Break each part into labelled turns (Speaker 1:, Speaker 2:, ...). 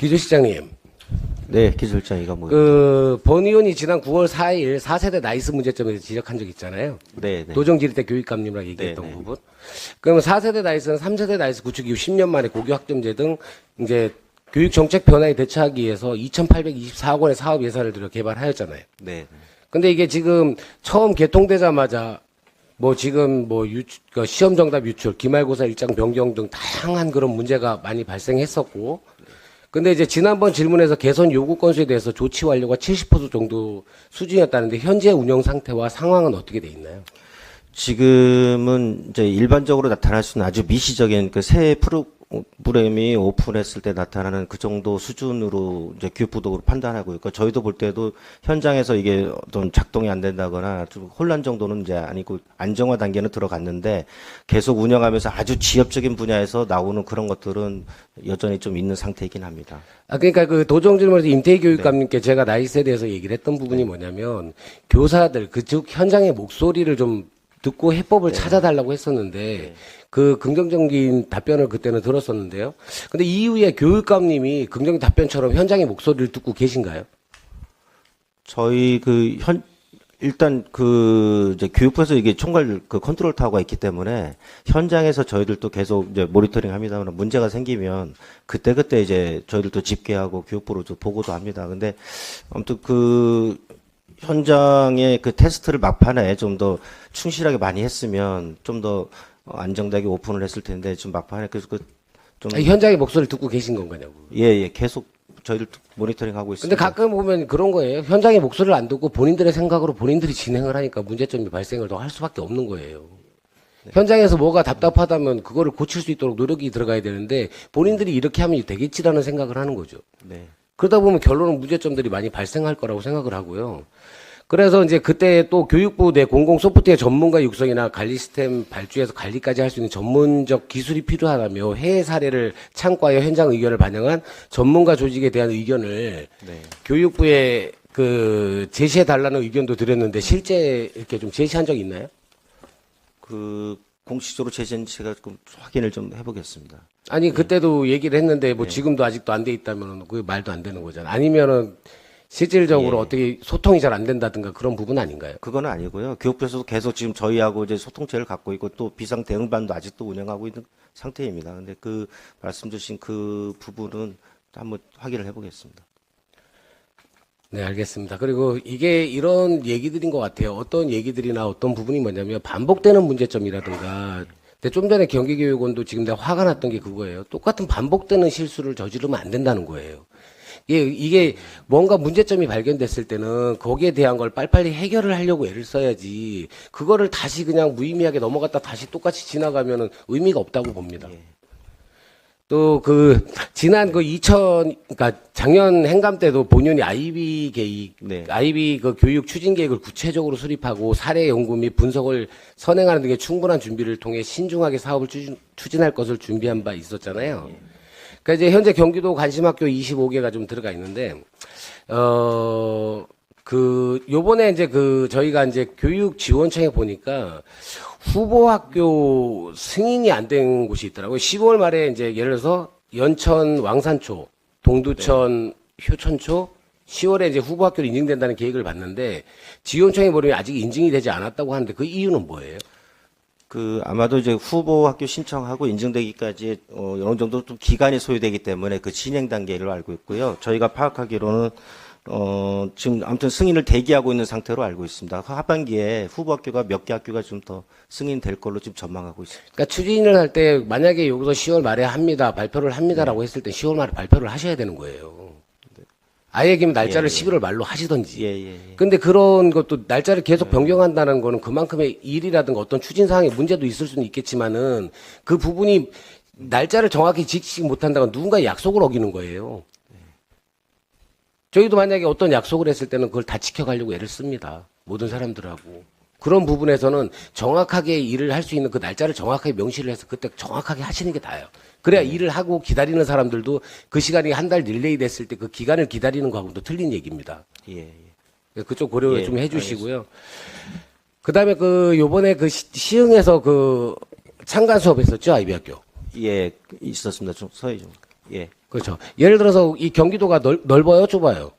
Speaker 1: 기조실장님,
Speaker 2: 네, 기술장 이가 뭐.
Speaker 1: 그, 본 의원이 지난 9월 4일 4세대 나이스 문제점에 대해서 지적한 적 있잖아요.
Speaker 2: 네, 네.
Speaker 1: 도정 지리 교육감님이랑 얘기했던
Speaker 2: 네, 네.
Speaker 1: 부분. 그러면 4세대 나이스는 3세대 나이스 구축 이후 10년 만에 고교 학점제 등 이제 교육 정책 변화에 대처하기 위해서 2,824억 원의 사업 예산을 들여 개발하였잖아요.
Speaker 2: 네.
Speaker 1: 근데 이게 지금 처음 개통되자마자 뭐 지금 뭐 유, 그 시험 정답 유출, 기말고사 일정 변경 등 다양한 그런 문제가 많이 발생했었고, 근데 이제 지난번 질문에서 개선 요구 건수에 대해서 조치 완료가 70% 정도 수준이었다는데 현재 운영 상태와 상황은 어떻게 돼 있나요?
Speaker 2: 지금은 이제 일반적으로 나타날 수 있는 아주 미시적인 그 새 프로그램이 오픈했을 때 나타나는 그 정도 수준으로 이제 교육부도 판단하고 있고 저희도 볼 때도 현장에서 이게 좀 작동이 안 된다거나 좀 혼란 정도는 이제 아니고 안정화 단계는 들어갔는데 계속 운영하면서 아주 지엽적인 분야에서 나오는 그런 것들은 여전히 좀 있는 상태이긴 합니다.
Speaker 1: 아, 그러니까 그 도정 질문에서 임태희 교육감님께 제가 나이스에 대해서 얘기를 했던 부분이 뭐냐면 교사들, 그즉 현장의 목소리를 좀 듣고 해법을 찾아달라고 했었는데 그 긍정적인 답변을 그때는 들었었는데요. 근데 이후에 교육감님이 긍정 답변처럼 현장의 목소리를 듣고 계신가요?
Speaker 2: 저희 그 현 일단 그 이제 교육부에서 이게 총괄 그 컨트롤 타워가 있기 때문에 현장에서 저희들도 계속 이제 모니터링 합니다만 문제가 생기면 그때 그때 이제 저희들도 집계하고 교육부로 좀 보고도 합니다. 근데 아무튼 그 현장의 그 테스트를 막판에 좀 더 충실하게 많이 했으면 좀 더 안정되게 오픈을 했을 텐데 좀 막판에 그래서 그좀
Speaker 1: 아니, 현장의 목소리를 듣고 계신 건가냐고.
Speaker 2: 예, 예, 계속 저희들 모니터링 하고
Speaker 1: 근데
Speaker 2: 있습니다.
Speaker 1: 가끔 보면 그런 거예요. 현장의 목소리를 안 듣고 본인들의 생각으로 본인들이 진행을 하니까 문제점이 발생을 더 할 수밖에 없는 거예요. 현장에서 뭐가 답답하다면 그거를 고칠 수 있도록 노력이 들어가야 되는데 본인들이 이렇게 하면 되겠지라는 생각을 하는 거죠.
Speaker 2: 네.
Speaker 1: 그러다 보면 결론은 문제점들이 많이 발생할 거라고 생각을 하고요. 그래서 이제 그때 또 교육부 내 공공 소프트웨어 전문가 육성이나 관리 시스템 발주해서 관리까지 할 수 있는 전문적 기술이 필요하다며 해외 사례를 참고하여 현장 의견을 반영한 전문가 조직에 대한 의견을
Speaker 2: 네.
Speaker 1: 교육부에 그 제시해 달라는 의견도 드렸는데 실제 이렇게 좀 제시한 적 있나요?
Speaker 2: 그 공식적으로 제시한 제가 좀 확인을 좀 해보겠습니다.
Speaker 1: 아니 그때도 얘기를 했는데 뭐 지금도 아직도 안 돼 있다면 그 말도 안 되는 거잖아요. 아니면은 실질적으로 어떻게 소통이 잘 안 된다든가 그런 부분 아닌가요?
Speaker 2: 그건 아니고요. 교육부에서도 계속 지금 저희하고 이제 소통체를 갖고 있고 또 비상 대응반도 아직도 운영하고 있는 상태입니다. 근데 그 말씀 주신 그 부분은 한번 확인을 해보겠습니다.
Speaker 1: 네, 알겠습니다. 그리고 이게 이런 얘기들인 것 같아요. 어떤 얘기들이나 어떤 부분이 뭐냐면 반복되는 문제점이라든가. 근데 좀 전에 경기교육원도 지금 내가 화가 났던 게 그거예요. 똑같은 반복되는 실수를 저지르면 안 된다는 거예요. 이게, 이게 뭔가 문제점이 발견됐을 때는 거기에 대한 걸 빨리빨리 해결을 하려고 애를 써야지. 그거를 다시 그냥 무의미하게 넘어갔다 다시 똑같이 지나가면은 의미가 없다고 봅니다. 또 그 지난 그 2000, 그러니까 작년 행감 때도 본연이 아이비 계획,
Speaker 2: 네.
Speaker 1: 아이비 그 교육 추진 계획을 구체적으로 수립하고 사례 연구 및 분석을 선행하는 등의 충분한 준비를 통해 신중하게 사업을 추진, 추진할 것을 준비한 바 있었잖아요. 그러니까 이제 현재 경기도 관심학교 25개가 좀 들어가 있는데 어. 그 요번에 이제 그 저희가 이제 교육 지원청에 보니까 후보 학교 승인이 안 된 곳이 있더라고요. 10월 말에 이제 예를 들어서 연천 왕산초, 동두천 효천초 10월에 이제 후보 학교로 인증된다는 계획을 봤는데 지원청에 보면 아직 인증이 되지 않았다고 하는데 그 이유는 뭐예요?
Speaker 2: 그 아마도 이제 후보 학교 신청하고 인증되기까지 어, 어느 정도 좀 기간이 소요되기 때문에 그 진행 단계를 알고 있고요. 저희가 파악하기로는 어, 지금 아무튼 승인을 대기하고 있는 상태로 알고 있습니다. 그 하반기에 후보 학교가 몇 개 학교가 좀 더 승인될 걸로 지금 전망하고 있습니다.
Speaker 1: 그러니까 추진을 할 때 만약에 여기서 10월 말에 합니다, 발표를 합니다라고 했을 때 10월 말에 발표를 하셔야 되는 거예요. 아예 그럼 날짜를 11월 말로 하시던지.
Speaker 2: 예, 예, 예.
Speaker 1: 근데 그런 것도 날짜를 계속 변경한다는 거는 그만큼의 일이라든가 어떤 추진 사항에 문제도 있을 수는 있겠지만은 그 부분이 날짜를 정확히 지키지 못한다면 누군가의 약속을 어기는 거예요. 저희도 만약에 어떤 약속을 했을 때는 그걸 다 지켜가려고 애를 씁니다. 모든 사람들하고. 그런 부분에서는 정확하게 일을 할 수 있는 그 날짜를 정확하게 명시를 해서 그때 정확하게 하시는 게 다예요. 그래야 일을 하고 기다리는 사람들도 그 시간이 한달 딜레이 됐을 때 그 기간을 기다리는 거하고는 또 틀린 얘기입니다.
Speaker 2: 예, 예.
Speaker 1: 네, 그쪽 고려
Speaker 2: 예,
Speaker 1: 좀 해주시고요. 그 다음에 그 요번에 그 시, 시흥에서 그 창간 수업 했었죠 아이비 학교.
Speaker 2: 예, 있었습니다. 좀 서해 좀. 예.
Speaker 1: 그렇죠. 예를 들어서 이 경기도가 넓, 넓어요, 좁아요.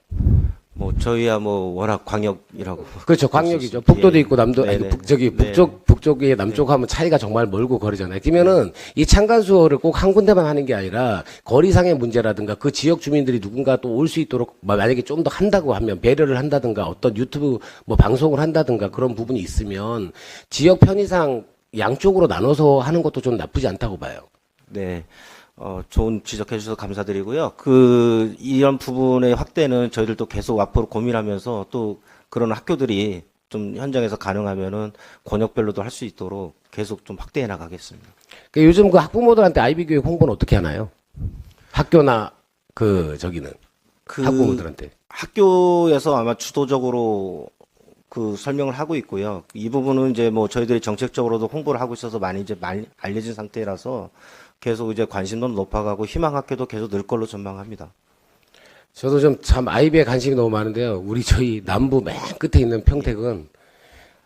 Speaker 2: 뭐 저희야 뭐 워낙 광역이라고.
Speaker 1: 그렇죠. 광역이죠. 북도도
Speaker 2: 예.
Speaker 1: 있고 남도 아니,
Speaker 2: 네네.
Speaker 1: 북, 저기
Speaker 2: 네.
Speaker 1: 북쪽 북쪽에 남쪽 하면 차이가 정말 멀고 거리잖아요. 그러면은 이 창간 수어를 꼭 한 군데만 하는 게 아니라 거리상의 문제라든가 그 지역 주민들이 누군가 또 올 수 있도록 뭐 만약에 좀 더 한다고 하면 배려를 한다든가 어떤 유튜브 뭐 방송을 한다든가 그런 부분이 있으면 지역 편의상 양쪽으로 나눠서 하는 것도 좀 나쁘지 않다고 봐요.
Speaker 2: 네. 어, 좋은 지적해 주셔서 감사드리고요. 그, 이런 부분의 확대는 저희들도 계속 앞으로 고민하면서 또 그런 학교들이 좀 현장에서 가능하면은 권역별로도 할 수 있도록 계속 좀 확대해 나가겠습니다.
Speaker 1: 그 요즘 그 학부모들한테 아이비 교육 홍보는 어떻게 하나요? 학교나 그 저기는
Speaker 2: 그
Speaker 1: 학부모들한테.
Speaker 2: 학교에서 아마 주도적으로 그 설명을 하고 있고요. 이 부분은 이제 뭐 저희들이 정책적으로도 홍보를 하고 있어서 많이 이제 많이 알려진 상태라서 계속 이제 관심도 높아가고 희망 학교도 계속 늘 걸로 전망합니다.
Speaker 1: 저도 좀 참 아이비에 관심이 너무 많은데요. 우리 저희 남부 맨 끝에 있는 평택은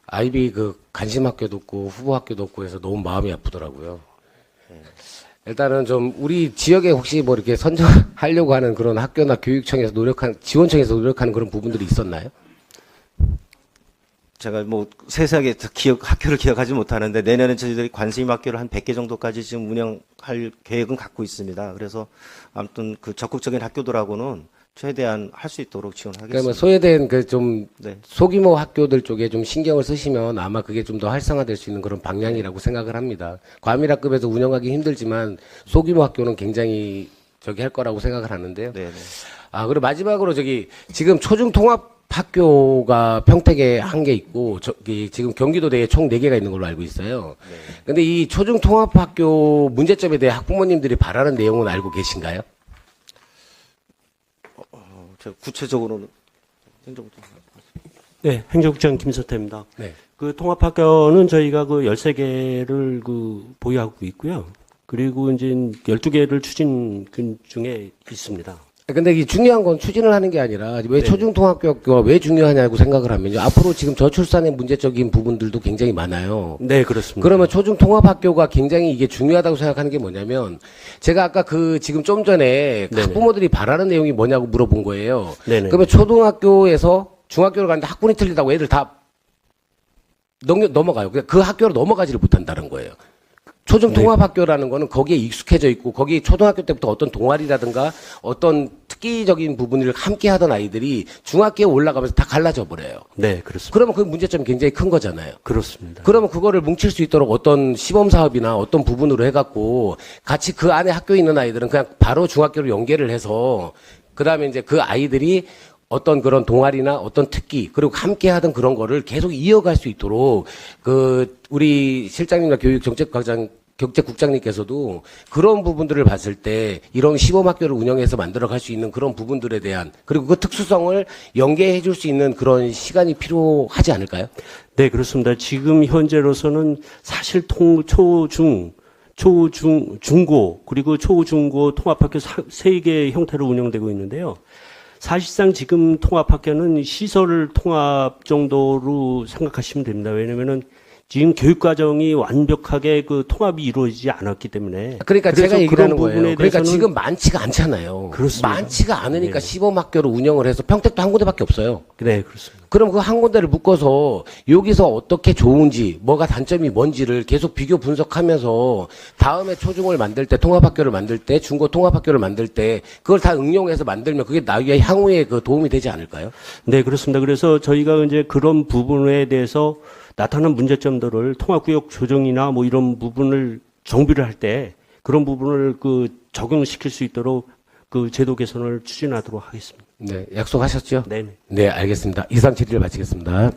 Speaker 1: 아이비 그 관심 학교도 없고 후보 학교도 없고 해서 너무 마음이 아프더라고요. 일단은 좀 우리 지역에 혹시 뭐 이렇게 선정하려고 하는 그런 학교나 교육청에서 노력한 지원청에서 노력하는 그런 부분들이 있었나요?
Speaker 2: 제가 뭐 세세하게 다 기억, 학교를 기억하지 못하는데 내년에 저희들이 관심 학교를 한 100개 정도까지 지금 운영할 계획은 갖고 있습니다. 그래서 아무튼 그 적극적인 학교들하고는 최대한 할 수 있도록 지원하겠습니다.
Speaker 1: 그러니까 뭐 소외된 그 좀
Speaker 2: 네.
Speaker 1: 소규모 학교들 쪽에 좀 신경을 쓰시면 아마 그게 좀 더 활성화될 수 있는 그런 방향이라고 생각을 합니다. 과밀학급에서 운영하기 힘들지만 소규모 학교는 굉장히 저기 할 거라고 생각을 하는데요.
Speaker 2: 네, 네.
Speaker 1: 아, 그리고 마지막으로 저기 지금 초중 통합 학교가 평택에 한 개 있고 저기 지금 경기도 내에 총 네 개가 있는 걸로 알고 있어요. 근데 이 초중 통합 학교 문제점에 대해 학부모님들이 바라는 내용은 알고 계신가요?
Speaker 2: 어, 제가 구체적으로는 행정부터
Speaker 3: 네, 행정국장 김서태입니다.
Speaker 1: 네.
Speaker 3: 그 통합학교는 저희가 그 13개를 그 보유하고 있고요. 그리고 이제 12개를 추진 그 중에 있습니다.
Speaker 1: 근데 이 중요한 건 추진을 하는 게 아니라 왜
Speaker 3: 네.
Speaker 1: 초중통학교가 왜 중요하냐고 생각을 하면요. 앞으로 지금 저출산의 문제적인 부분들도 굉장히 많아요.
Speaker 3: 네, 그렇습니다.
Speaker 1: 그러면 초중통합학교가 굉장히 이게 중요하다고 생각하는 게 뭐냐면 제가 아까 그 지금 좀 전에
Speaker 3: 네네.
Speaker 1: 학부모들이 바라는 내용이 뭐냐고 물어본 거예요.
Speaker 3: 네네.
Speaker 1: 그러면 초등학교에서 중학교를 가는데 학군이 틀리다고 애들 다 넘겨, 넘어가요. 그- 그 학교로 넘어가지를 못한다는 거예요. 초중
Speaker 3: 네.
Speaker 1: 통합학교라는 거는 거기에 익숙해져 있고 거기 초등학교 때부터 어떤 동아리라든가 어떤 특기적인 부분을 함께 하던 아이들이 중학교에 올라가면서 다 갈라져 버려요.
Speaker 3: 네, 그렇습니다.
Speaker 1: 그러면 그 문제점이 굉장히 큰 거잖아요.
Speaker 3: 그렇습니다.
Speaker 1: 그러면 그거를 뭉칠 수 있도록 어떤 시범 사업이나 어떤 부분으로 해갖고 같이 그 안에 학교에 있는 아이들은 그냥 바로 중학교로 연계를 해서 그 다음에 이제 그 아이들이 어떤 그런 동아리나 어떤 특기 그리고 함께 하던 그런 거를 계속 이어갈 수 있도록 그 우리 실장님과 교육 정책 과장 경제국장님께서도 그런 부분들을 봤을 때 이런 시범 학교를 운영해서 만들어 갈 수 있는 그런 부분들에 대한 그리고 그 특수성을 연계해 줄 수 있는 그런 시간이 필요하지 않을까요?
Speaker 3: 네, 그렇습니다. 지금 현재로서는 사실 통, 초, 중, 초, 중, 중고, 그리고 초, 중고 통합학교 사- 세 개의 형태로 운영되고 있는데요. 사실상 지금 통합학교는 시설 통합 정도로 생각하시면 됩니다. 왜냐면은 지금 교육 과정이 완벽하게 그 통합이 이루어지지 않았기 때문에.
Speaker 1: 그러니까 제가 얘기를
Speaker 3: 그런
Speaker 1: 하는 거예요. 그러니까 지금 많지가 않잖아요.
Speaker 3: 그렇습니다.
Speaker 1: 많지가 않으니까
Speaker 3: 네.
Speaker 1: 시범 학교를 운영을 해서 평택도 한 군데밖에 없어요.
Speaker 3: 네, 그렇습니다.
Speaker 1: 그럼 그 한 군데를 묶어서 여기서 어떻게 좋은지, 뭐가 단점이 뭔지를 계속 비교 분석하면서 다음에 초중을 만들 때, 통합학교를 만들 때, 중고 통합학교를 만들 때, 그걸 다 응용해서 만들면 그게 나중에 향후에 그 도움이 되지 않을까요?
Speaker 3: 네, 그렇습니다. 그래서 저희가 이제 그런 부분에 대해서 나타난 문제점들을 통합구역 조정이나 뭐 이런 부분을 정비를 할 때 그런 부분을 그 적용시킬 수 있도록 그 제도 개선을 추진하도록 하겠습니다.
Speaker 1: 네, 약속하셨죠?
Speaker 3: 네.
Speaker 1: 네, 알겠습니다. 이상 질의를 마치겠습니다.